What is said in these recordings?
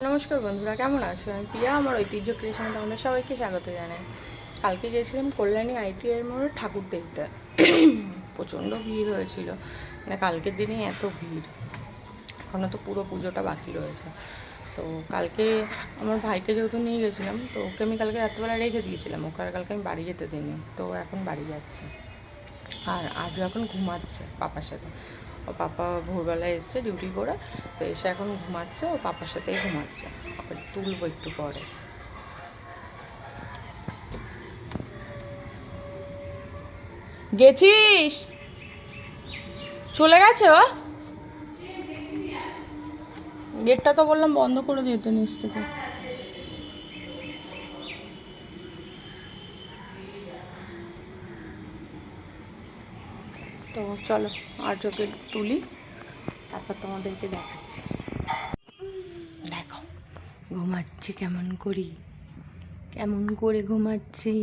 নমস্কার বন্ধুরা, কেমন আছো? আমি প্রিয়া, আমার ঐতিহ্য ক্রিয়েশনে তোমাদের সবাইকে স্বাগত জানাই। কালকে গেছিলাম কল্যাণী আইটিআই মোড়ে ঠাকুর দেখতে। প্রচণ্ড ভিড় হয়েছিল। মানে কালকের দিনে এত ভিড়। এখনও তো পুরো পুজোটা বাকি রয়েছে। তো কালকে আমার ভাইকে যেহেতু নিয়ে গেছিলাম, তো ওকে আমি কালকে রাত্রেবেলা রেখে দিয়েছিলাম। ওকে আর কালকে আমি বাড়ি যেতে দিইনি। তো এখন বাড়ি যাচ্ছে। আর আজ এখন ঘুমাচ্ছে পাপার সাথে। ও পাপা ভোরবেলায় এসছে ডিউটি করে। তো এসে এখন ঘুমাচ্ছে, ও পাপার সাথেই ঘুমাচ্ছে। আবার তুলবো একটু পরে। গেছিস? চলে গেছে গেটটা তো বললাম বন্ধ করে দিতে নিচ থেকে। তো চলো আর চোখে তুলি। তারপর তোমাদেরকে দেখাচ্ছি। দেখো, ঘুমাচ্ছি কেমন করি? কেমন করে ঘুমাচ্ছি?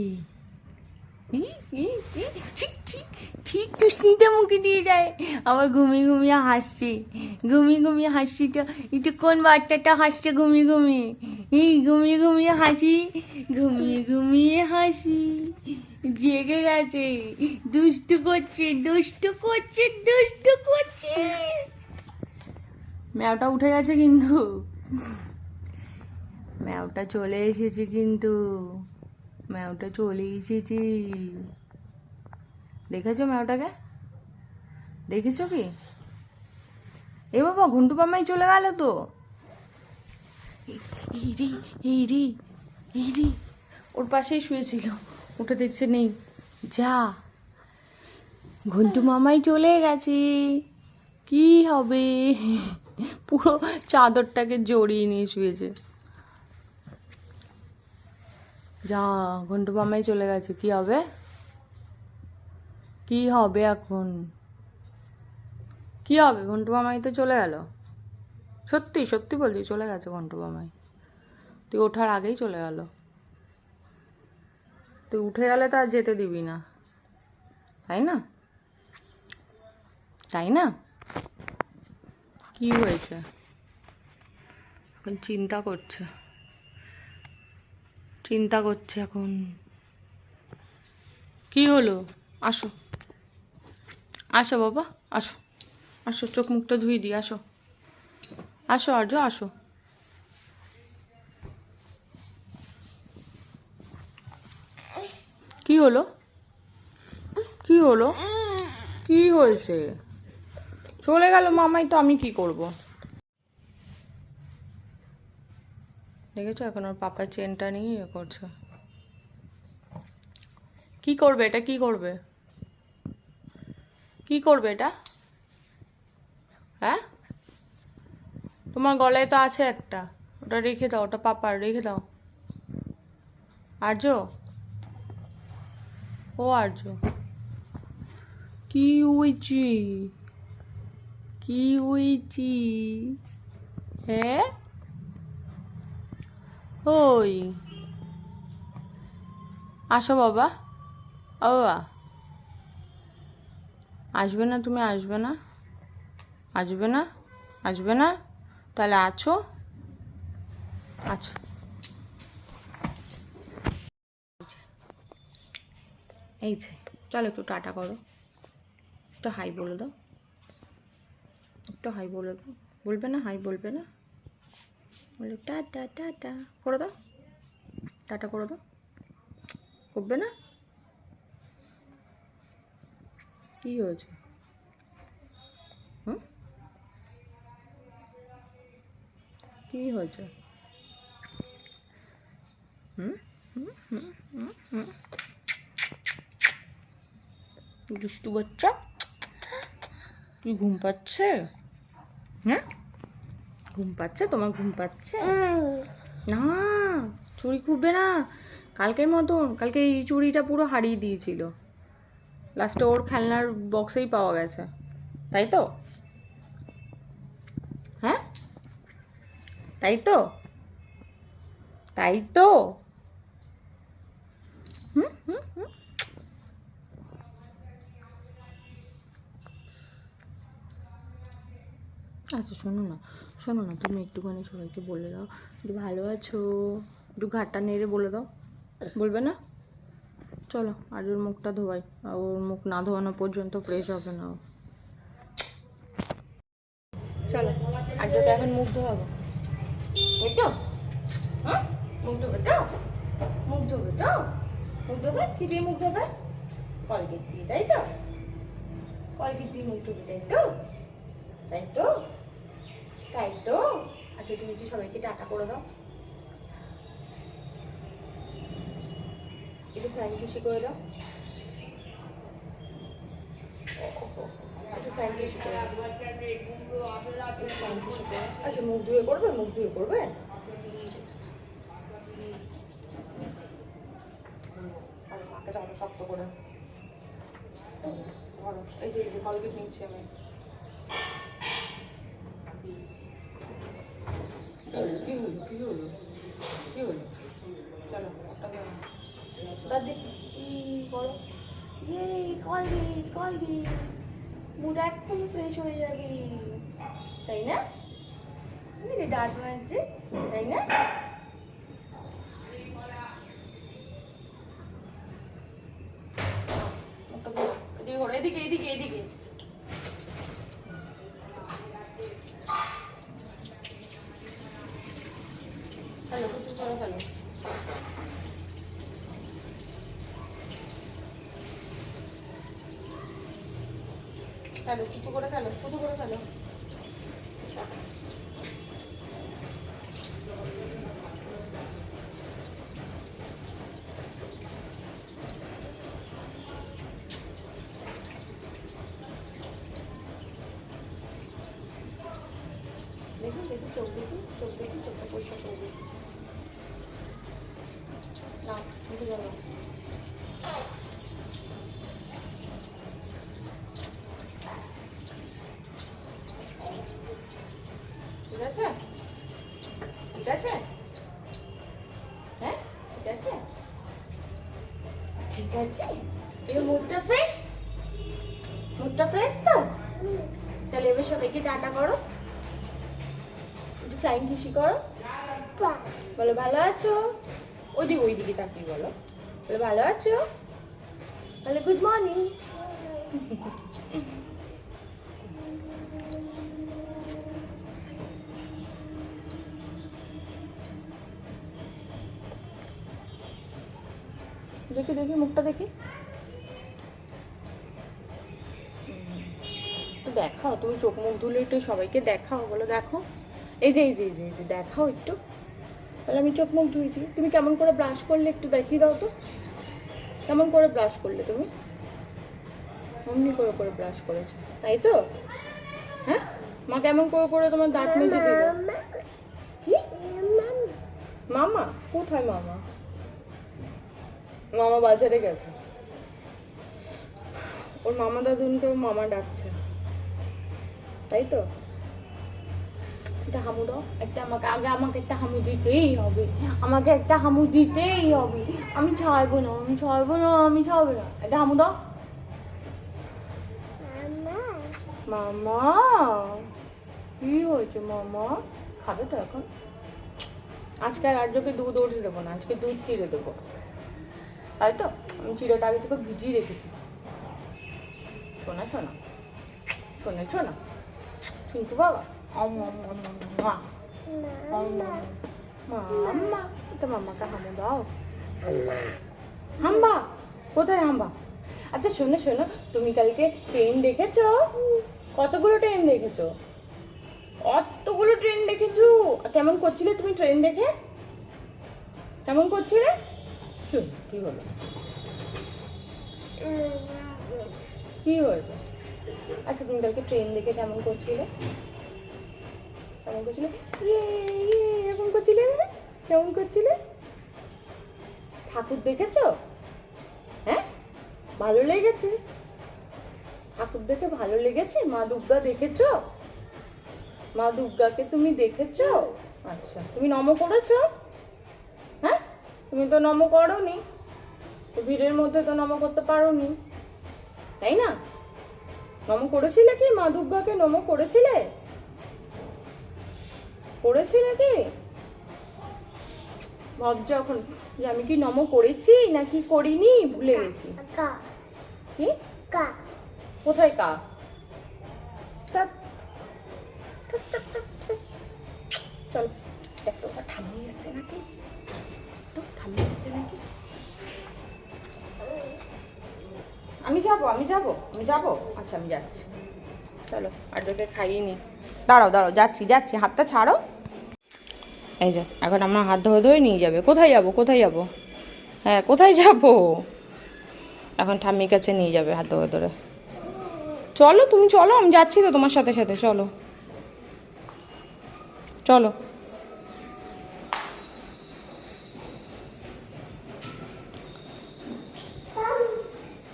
ঠিক টুসনিটা মুখে দিয়ে দেয় আবার ঘুমিয়ে ঘুমিয়ে হাসছে। ঘুমিয়ে ঘুমিয়ে হাসিটা, এটা কোন বাচ্চাটা হাসছে? ঘুমিয়ে ঘুমিয়ে। এই ঘুমিয়ে ঘুমিয়ে হাসি, ঘুমিয়ে ঘুমিয়ে হাসি। জেগে গেছে। দুষ্টু করছে দুষ্টু করছে দুষ্টু করছে। ম্যাওটা উঠে গেছে কিন্তু। ম্যাওটা চলে এসেছে কিন্তু। ম্যাওটা চলে এসেছি। দেখেছ ম্যাওটাকে? দেখেছ কি? এ বাবা, ঘন্টু পামাই চলে গেল তো। এই রে, এই ওর পাশেই শুয়েছিল, উঠে দেখছে নেই। যা। ঘন্টু মামাই চলে গেছে। কি হবে? পুরো চাদরটাকে জড়িয়ে নিয়ে শুয়েছে। যা ঘন্টু মামাই চলে গেছে, কি হবে? কি হবে এখন? কি হবে? ঘন্টু মামাই তো চলে গেল। সত্যি সত্যি বলছি, চলে গেছে ঘন্টু মামাই তুই ওঠার আগেই চলে গেল। তুই উঠে গেলে তো আর যেতে দিবি না। তাই না? তাই না? কি হয়েছে? এখন চিন্তা করছে। চিন্তা করছে এখন। কি হলো? আসো। আসো বাবা, আসো। আসো, চোখ মুখটা ধুই দি আসো। আসো আর্য আসো। কি হলো? কি হলো? কি হয়েছে? চলে গেল মামাই, তো আমি কি করব? দেখেছ, এখন ওর পাপার চেনটা নিয়ে ইয়ে করছ। কি করবে এটা? কি করবে? কি করবে এটা? হ্যাঁ? তোমার গলায় তো আছে একটা। ওটা রেখে দাও, ওটা পাপার, রেখে দাও। আর্য? ও আর্য। কি হয়েছে কি হয়েছি? হ্যাঁ? ওই। আসো বাবা। বাবা। আসবে না তুমি, আসবে না। আসবে না? আসবে না? তাহলে আছো? আছো। এই যে, চলো একটু টাটা করো। একটু হাই বলে দাও। একটু হাই বলে বলবে না? হাই বলবে না? বলে টাটা টাটা করে দাও। টাটা করে দাও। করবে না? কি হয়েছে? হুম? কি হয়েছে? হুম হুম হুম হুম হুম। দুষ্টু বাচ্চা কি ঘুম পাচ্ছে? হ্যাঁ? ঘুম পাচ্ছে? তোমার ঘুম পাচ্ছে? না, চুড়ি খুববে না। কালকের মতন, কালকে এই চুড়িটা পুরো হারিয়ে দিয়েছিল। লাস্টে ওর খেলনার বক্সেই পাওয়া গেছে। তাই তো? হ্যাঁ? তাই তো? তাই তো? হুম হুম। আচ্ছা শোনো না শোনো না, তুমি একটুখানি সবাইকে বলে দাও, একটু ভালো আছো? একটু ঘাটটা নেড়ে বলে দাও, বলবে না? চলো, আর ওর মুখটা ধোয়াই ওর মুখ না ধোয়ানো পর্যন্ত ফ্রেশ হবে না। চলো, আর যদি এখন মুখ ধোয়াবো। হ্যাঁ মুখ ধোবে তো? ধোবে তো? ধোবে? কি দিয়ে মুখ ধোবে? তাই তো? কলগেট মুখ ধোবে, তাই তো? তাই তো? তাই তো? আচ্ছা তুমি কি সবাইকে টাটা করে দাও। একটু ফ্যান খুশি করে দাও। একটু একটু। আচ্ছা মুখ ধুয়ে করবে? মুখ ধুয়ে করবে? মাকে জানো শক্ত করে। এই যে কলগেট নিচ্ছি আমি কি হলো কি হলো? কি হলো? চলো দেখি বড় ইয়ে কলগেট কলগেট মুড একদম ফ্রেশ হয়ে যাবে। তাই না? দাঁত মারছে তাই এদিকে এদিকে এদিকে। どうし？কিসি করো? বলো, ভালো আছো? ওইদিকে ওইদিকে তাকিয়ে বলো। বলো, ভালো আছো? বলে গুড মর্নিং দেখি দেখি, মুখটা দেখি। দেখাও, তুমি চোখ মুখ ধুলে একটু সবাইকে দেখাও, বলো, দেখো। এই যে এই যে এই যে এই যে দেখাও একটু। তাহলে আমি চোখ মুখ ধুয়েছি। তুমি কেমন করে ব্রাশ করলে একটু দেখিয়ে দাও তো। কেমন করে ব্রাশ করলে তুমি? অমনি করে করে ব্রাশ করেছ। তাই তো? হ্যাঁ? মা কেমন করে করে তোমার দাঁত মেজে দিল? মামা? কোথায় মামা? মামা বাজারে গেছে। ওর মামা দাদুনকে ওর মামা ডাকছে। তাই তো? একটা হামু দাও একটা আমাকে আগে আমাকে একটা হামু দিতেই হবে। আমাকে একটা হামু দিতেই হবে। আমি ছাড়বো না আমি ছাড়বো না আমি ছাড়বো না। একটা হামু দাও। মামা। কি হয়েছে মামা? খাবে তো এখন। আজকে আর আর্যকে দুধ ওটস দেবো না আজকে দুধ চিড়ে দেবো। তাই তো আমি চিড়েটা আগে তোকে ভিজিয়ে রেখেছি। শোনা শোনা। শোনে শোনা। শুনতে বাবা অম অম অম অম মাম্মা তো মাম্মাকে হামু দাও হাম্বা কোথায় হাম্বা আচ্ছা শোনো শোনো। তুমি কালকে ট্রেন দেখেছ? কতগুলো ট্রেন দেখেছ? অতগুলো ট্রেন দেখেছ? কেমন করছিলে তুমি ট্রেন দেখে? কেমন করছিলে? কি হলো কি হয়েছে আচ্ছা তুমি কালকে ট্রেন দেখে কেমন করছিলে? কেমন করছিলে? ইয়ে ইয়ে এরকম করছিলে? কেমন করছিলে? ঠাকুর দেখেছ? হ্যাঁ? ভালো লেগেছে? ঠাকুর দেখে ভালো লেগেছে? মা দুর্গা দেখেছ? মা দুর্গাকে তুমি দেখেছ? আচ্ছা। তুমি নম করেছ? হ্যাঁ? তুমি তো নম করনি। ভিড়ের মধ্যে তো নম করতে পারোনি। তাই না? নম করেছিলে কি? মা দুর্গাকে নম করেছিলে? করেছি নাকি? ভাবছি এখন যে আমি কি নমো করেছি নাকি করিনি? ভুলে গেছি। কি। কোথায় কা। চলো দেখ ঠাম্মি এসছে নাকি? তো ঠাম্মি এসছে নাকি? আমি যাব আমি যাব আমি যাব? আচ্ছা আমি যাচ্ছি। চলো আর্যকে খাইয়ে নি। দাঁড়াও দাঁড়াও যাচ্ছি যাচ্ছি হাতটা ছাড়ো। এই যে, এখন আমার হাত ধরে ধরে নিয়ে যাবে। কোথায় যাব কোথায় যাব? হ্যাঁ কোথায় যাব? এখন ঠাম্মির কাছে নিয়ে যাবে হাত ধরে ধরে। চলো, তুমি চলো, আমি যাচ্ছি তো তোমার সাথে সাথে, চলো। চলো।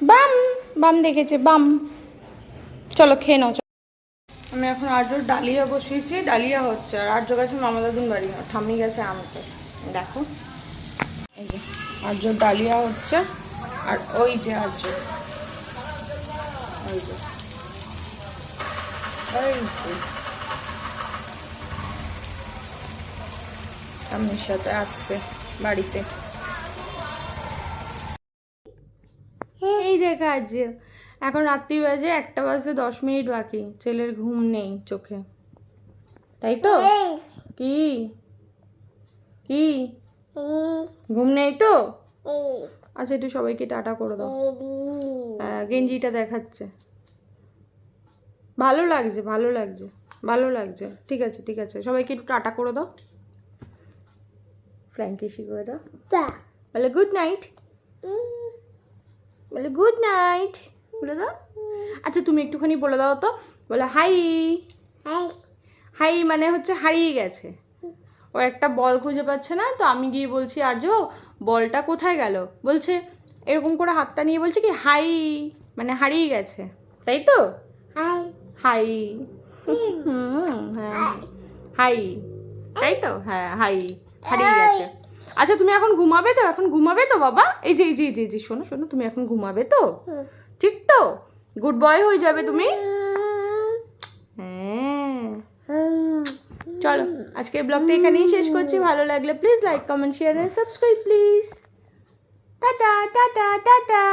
বাম বাম দেখেছে, বাম। চলো, খেয়ে নাও। আমি এখন আর্যর ডালিয়া বসিয়েছি, ডালিয়া হচ্ছে, আর আর্য গেছে মামা দাদুন বাড়ি ঠাম্মি গেছে আমাকে। দেখো। এই যে আর্যর ডালিয়া হচ্ছে, আর ওই যে আর্য ওই যে। ওই সাথে আসছে বাড়িতে। এই দেখ আজ এখন রাত্রি বাজে একটা বাজে দশ মিনিট বাকি। ছেলের ঘুম নেই চোখে। তাই তো? কি? কি? ঘুম নেই তো? আচ্ছা একটু সবাইকে টাটা করে দাও। হ্যাঁ গেঞ্জিটা দেখাচ্ছে। ভালো লাগছে ভালো লাগছে ভালো লাগছে। ঠিক আছে ঠিক আছে। সবাইকে একটু টাটা করে দাও। ফ্র্যাঙ্কিসি করে দাও বলে গুড নাইট। বলে গুড নাইট। বলে দাও। আচ্ছা তুমি একটুখানি বলে দাও তো। বলে হাই। হাই। মানে হচ্ছে হারিয়ে গেছে। ও একটা বল খুঁজে পাচ্ছে না তো আমি গিয়ে বলছি আর্য বলটা কোথায় গেল? বলছে এরকম করে হাতটা নিয়ে বলছে কি হাই। মানে হারিয়ে গেছে। তাই তো? হাই। হুম হ্যাঁ। হাই। তাই তো? হ্যাঁ হাই। হারিয়ে গেছে। আচ্ছা তুমি এখন ঘুমাবে তো? এখন ঘুমাবে তো বাবা? এই যে এই যে এই যে এই যে শোনো শোনো তুমি এখন ঘুমাবে তো? ঠিক তো? গুড বয় হয়ে যাবে তুমি? হ্যাঁ। চলো আজকে ব্লগটা এখানেই শেষ করছি। ভালো লাগলে please like comment share and subscribe please tata tata tata.